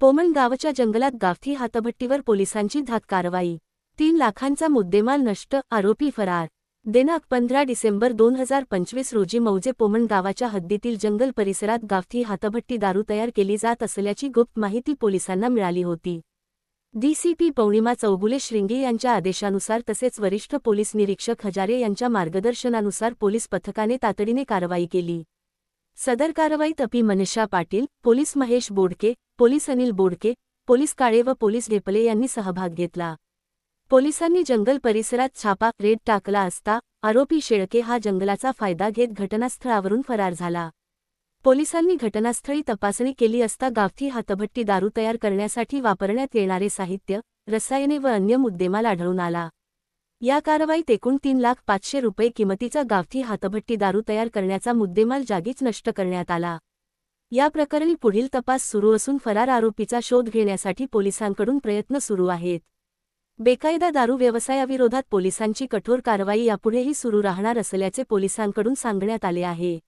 पोमण गावच्या जंगलात गावठी हातभट्टीवर पोलिसांची धाक कारवाई. तीन लाखांचा मुद्देमाल नष्ट आरोपी फरार. दिनांक पंधरा डिसेंबर दोन हजार पंचवीस रोजी मौजे पोमण गावाच्या हद्दीतील जंगल परिसरात गावठी हातभट्टी दारू तयार केली जात असल्याची गुप्त माहिती पोलिसांना मिळाली होती. डीसीपी पौर्णिमा चौगुले श्रिंगे यांच्या आदेशानुसार तसेच वरिष्ठ पोलीस निरीक्षक हजारे यांच्या मार्गदर्शनानुसार पोलीस पथकाने तातडीने कारवाई केली. सदर कारवाईत अपी Manisha Patil police Mahesh Bodke police Anil Bodke police Kale व पोलीस ढेपले यांनी सहभाग घेतला. पोलिसांनी जंगल परिसरात छापा रेड टाकला असता आरोपी शेळके हा जंगलाचा फायदा घेत घटनास्थळावरून फरार झाला. पोलिसांनी घटनास्थळी तपासणी केली असता गावठी हातभट्टी दारू तयार करण्यासाठी वापरण्यात येणारे साहित्य रसायने व अन्य मुद्देमाल आढळून आला. या कारवाईत एकूण तीन लाख पाचशे रुपये किमतीचा गावठी हातभट्टी दारू तयार करण्याचा मुद्देमाल जागीच नष्ट करण्यात आला. या प्रकरणी पुढील तपास सुरू असून फरार आरोपीचा शोध घेण्यासाठी पोलिसांकडून प्रयत्न सुरू आहेत. बेकायदा दारू व्यवसायाविरोधात पोलिसांची कठोर कारवाई यापुढेही सुरू राहणार असल्याचे पोलिसांकडून सांगण्यात आले आहे.